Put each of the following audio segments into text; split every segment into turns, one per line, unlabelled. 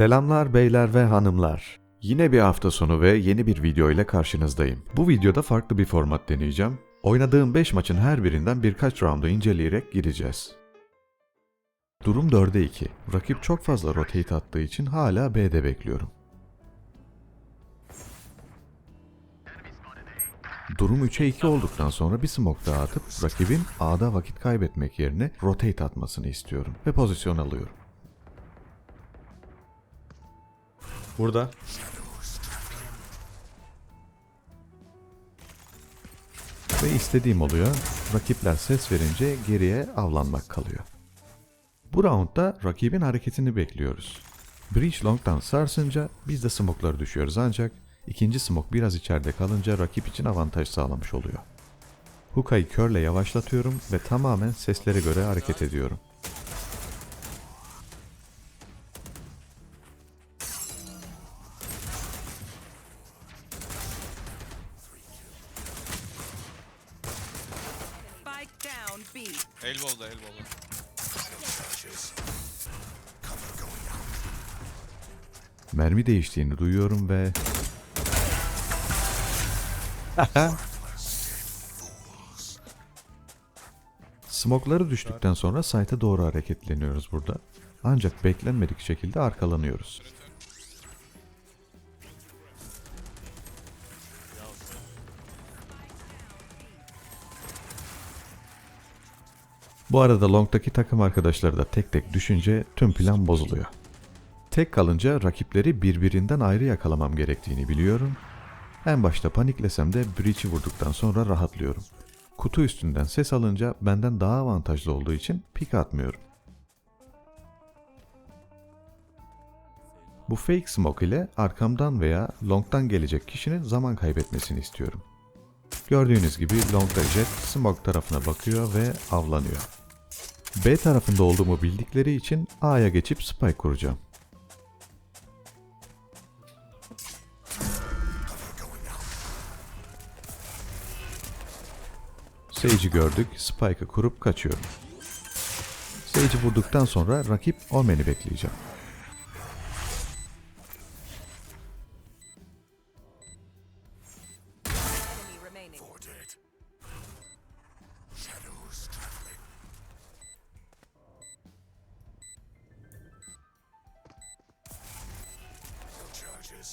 Selamlar beyler ve hanımlar. Yine bir hafta sonu ve yeni bir video ile karşınızdayım. Bu videoda farklı bir format deneyeceğim. Oynadığım 5 maçın her birinden birkaç roundu inceleyerek gireceğiz. Durum 4'e 2. Rakip çok fazla rotate attığı için hala B'de bekliyorum. Durum 3'e 2 olduktan sonra bir smoke daha atıp rakibin A'da vakit kaybetmek yerine rotate atmasını istiyorum ve pozisyon alıyorum.
Burada.
Ve istediğim oluyor. Rakipler ses verince geriye avlanmak kalıyor. Bu roundda rakibin hareketini bekliyoruz. Breach long'dan sarsınca biz de smoke'ları düşüyoruz ancak ikinci smoke biraz içeride kalınca rakip için avantaj sağlamış oluyor. Hookah'yı körle yavaşlatıyorum ve tamamen seslere göre hareket ediyorum.
Elbow'da elbow'da.
Mermi değiştiğini duyuyorum ve... Smokları düştükten sonra site'a doğru hareketleniyoruz burada. Ancak beklenmedik şekilde arkalanıyoruz. Bu arada long'daki takım arkadaşları da tek tek düşünce tüm plan bozuluyor. Tek kalınca rakipleri birbirinden ayrı yakalamam gerektiğini biliyorum. En başta paniklesem de breach'i vurduktan sonra rahatlıyorum. Kutu üstünden ses alınca benden daha avantajlı olduğu için pik atmıyorum. Bu fake smoke ile arkamdan veya long'dan gelecek kişinin zaman kaybetmesini istiyorum. Gördüğünüz gibi long'da jet smoke tarafına bakıyor ve avlanıyor. B tarafında olduğumu bildikleri için A'ya geçip spike kuracağım. Sage'i gördük, Spike'ı kurup kaçıyorum. Sage'i vurduktan sonra rakip Omen'i bekleyeceğim.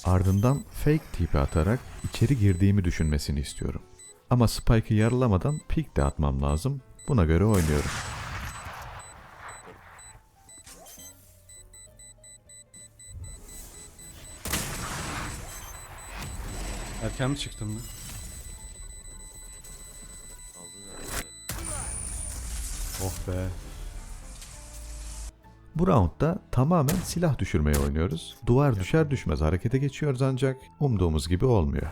Ardından fake tipi atarak içeri girdiğimi düşünmesini istiyorum. Ama Spike'ı yarılamadan pick de atmam lazım. Buna göre oynuyorum.
Erken mi çıktın mı? Oh be.
Bu roundda tamamen silah düşürmeye oynuyoruz. Duvar düşer düşmez harekete geçiyoruz ancak umduğumuz gibi olmuyor.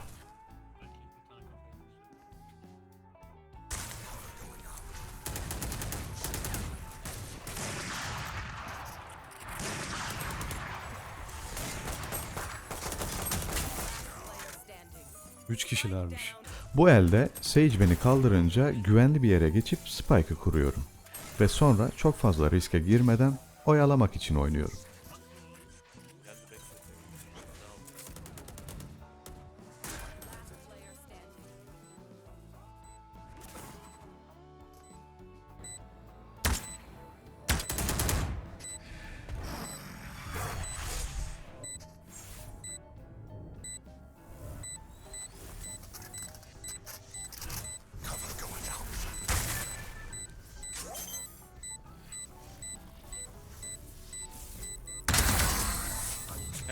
3 kişilermiş.
Bu elde Sage beni kaldırınca güvenli bir yere geçip Spike'ı kuruyorum. Ve sonra çok fazla riske girmeden oyalamak için oynuyorum.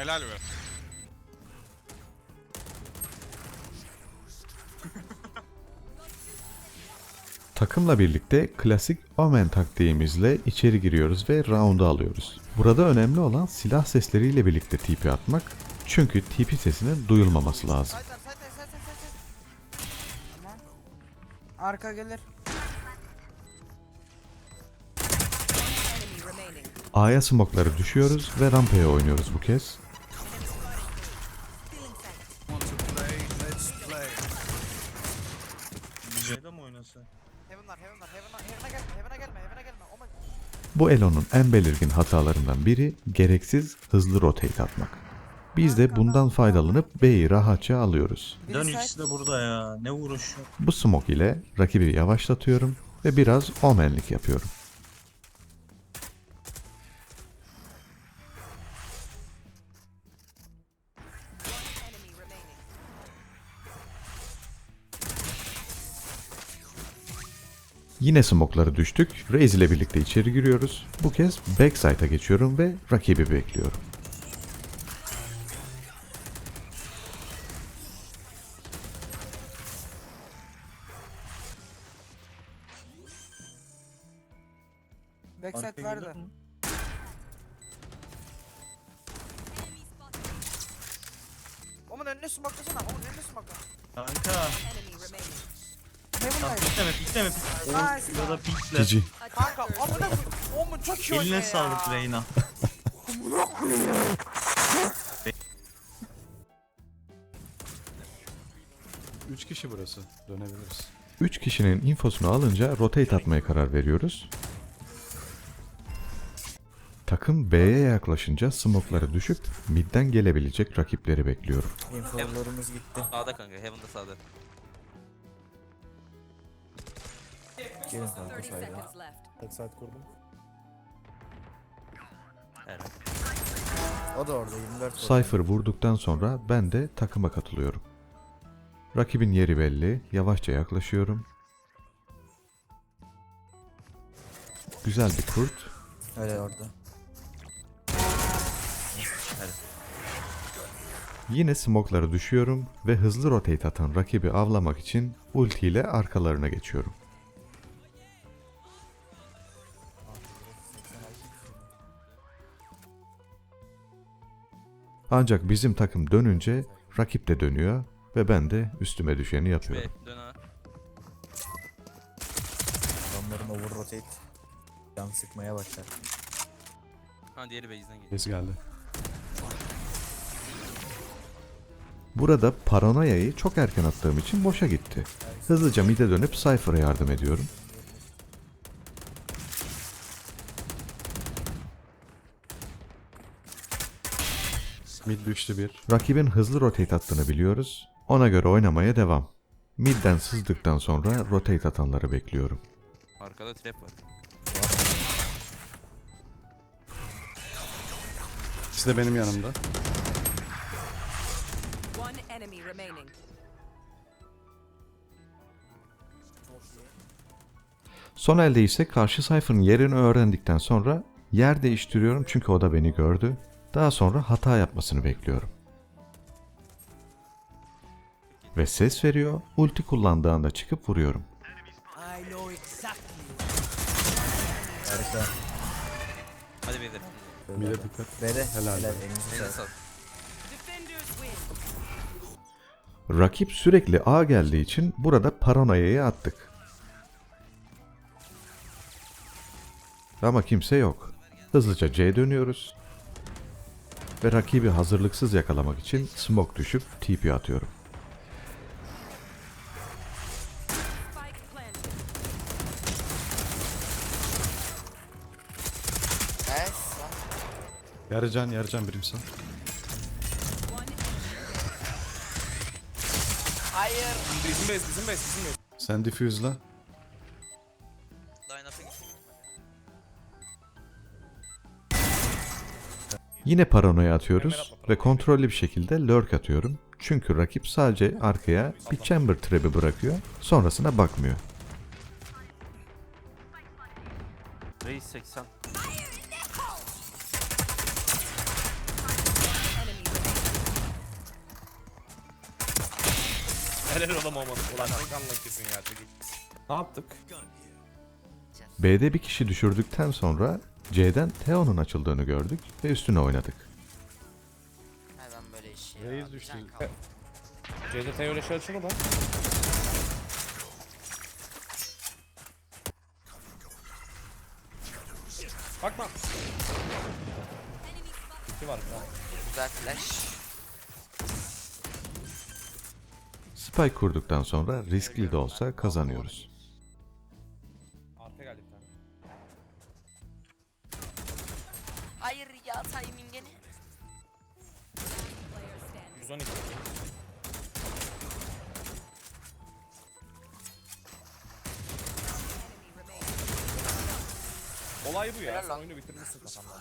Helal be.
Takımla birlikte klasik Omen taktiğimizle içeri giriyoruz ve round'u alıyoruz. Burada önemli olan silah sesleriyle birlikte TP atmak. Çünkü TP sesinin duyulmaması lazım.
Arka gelir.
A'ya smokları düşüyoruz ve rampaya oynuyoruz bu kez.
Şeyde mi oynasa?
Heaven var, heaven var, heaven var. Heaven'a gelme, heaven'a gelme, heaven'a gelme. Oh my.
Bu Elo'nun en belirgin hatalarından biri gereksiz hızlı rotate atmak. Biz de bundan faydalanıp B'yi rahatça alıyoruz.
Dön ikisi de burada ya. Ne uğraş yok.
Bu smoke ile rakibi yavaşlatıyorum ve biraz omenlik yapıyorum. Yine smoke'ları düştük. Raze ile birlikte içeri giriyoruz. Bu kez backside'a geçiyorum ve rakibi bekliyorum.
Backside vardı. Omun önüne smokelasana. Omun önüne smokla.
Kanka.
Remaining.
Tamam
Heaven'daydı.
pikleme pikleme.
Nice.
Ya da pikle.
GG.
Kanka amına koyayım. Omun çok iyi oynuyor
Eline
ya.
sağlık Reyna.
Üç kişi burası. Dönebiliriz.
3 kişinin infosunu alınca rotate atmaya karar veriyoruz. Takım B'ye yaklaşınca smoke'ları düşüp midden gelebilecek rakipleri bekliyorum.
Infolarımız gitti.
Sağda kanka, Heaven'da sağda.
Gelin kanka
30
sayda.
left.
Backside kurdum.
Evet.
O da orada 24 orada.
Cypher vurduktan sonra ben de takıma katılıyorum. Rakibin yeri belli, yavaşça yaklaşıyorum. Güzel bir kurt.
Öyle orada.
Yine smoke'ları düşüyorum ve hızlı rotate atan rakibi avlamak için ulti ile arkalarına geçiyorum. Ancak bizim takım dönünce rakip de dönüyor ve ben de üstüme düşeni yapıyorum.
Adamların over rotate. Can sıkmaya başlar.
Ha diğeri base'den geliyor.
Biz geldi.
Burada paranoyayı çok erken attığım için boşa gitti. Hızlıca mid'e dönüp Cypher'a yardım ediyorum.
Mid düştü bir.
Rakibin hızlı rotate attığını biliyoruz. Ona göre oynamaya devam. Mid'den sızdıktan sonra rotate atanları bekliyorum.
Arkada trap var.
İkisi de benim yanımda.
One enemy remaining.
Son elde ise karşı Cypher'ın yerini öğrendikten sonra yer değiştiriyorum çünkü o da beni gördü. Daha sonra hata yapmasını bekliyorum. Ve ses veriyor, ulti kullandığında çıkıp vuruyorum.
Harika.
Hadi beyler.
Mid'e dikkat. Helal.
Helal.
Beyler
win.
Rakip sürekli A geldiği için burada paranoyayı attık. Ama kimse yok. Hızlıca C dönüyoruz. Ve rakibi hazırlıksız yakalamak için smoke düşüp TP atıyorum.
Yarıcan yarıcan birimsel.
One enemy.
Sen diffuse'la.
Yine paranoya atıyoruz ve kontrollü bir şekilde lurk atıyorum. Çünkü rakip sadece arkaya bir chamber trap'i bırakıyor, sonrasına bakmıyor.
Reis 80.
Enemy remaining.
B'de bir kişi düşürdükten sonra C'den Theo'nun açıldığını gördük ve üstüne oynadık.
Neden böyle iş ya?
Reis düştü.
can kaldı.
CZT öyle şey açıldı mı? Bakma. İki var.
Güzel flash.
Spike kurduktan sonra riskli de olsa kazanıyoruz.
Olay bu ya.
Helal
Sen
lan.
oyunu bitirmişsin kafamda.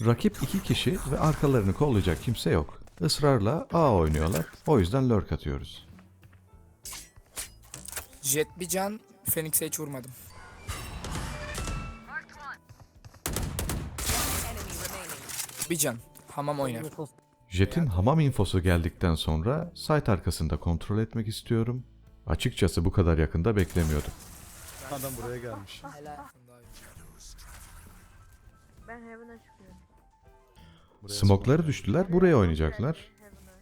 Rakip iki kişi ve arkalarını kollayacak kimse yok. Israrla A oynuyorlar. O yüzden lurk atıyoruz.
Jet bir can, Phoenix'e hiç vurmadım. Bir can. Hamam oynar.
Jet'in hamam infosu geldikten sonra site arkasında kontrol etmek istiyorum. Açıkçası bu kadar yakında beklemiyordum.
Adam buraya gelmiş.
Ben Heaven'a çıkıyorum.
Buraya
Smokları düştüler buraya oynayacaklar.
Heaven'a.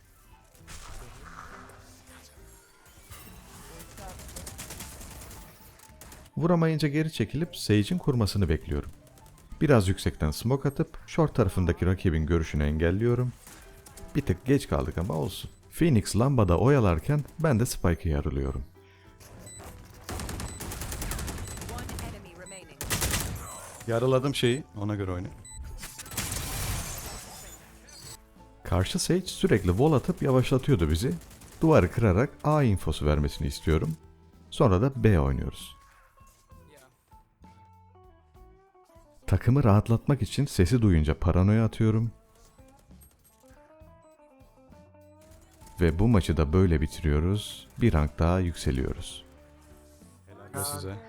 Vuramayınca geri çekilip Sage'in kurmasını bekliyorum. Biraz yüksekten smoke atıp short tarafındaki rakibin görüşünü engelliyorum. Bir tık geç kaldık ama olsun. Phoenix lambada oyalarken ben de Spike'ı yarılıyorum.
One enemy remaining.
Yaraladım şeyi. Ona göre oyna.
Karşı Sage sürekli wall atıp yavaşlatıyordu bizi. Duvarı kırarak A infosu vermesini istiyorum. Sonra da B oynuyoruz. Takımı rahatlatmak için sesi duyunca paranoya atıyorum. Ve bu maçı da böyle bitiriyoruz. Bir rank daha yükseliyoruz.
Helal size.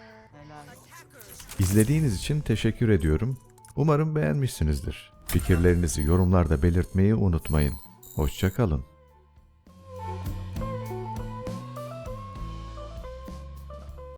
İzlediğiniz için teşekkür ediyorum. Umarım beğenmişsinizdir. Fikirlerinizi yorumlarda belirtmeyi unutmayın. Hoşçakalın.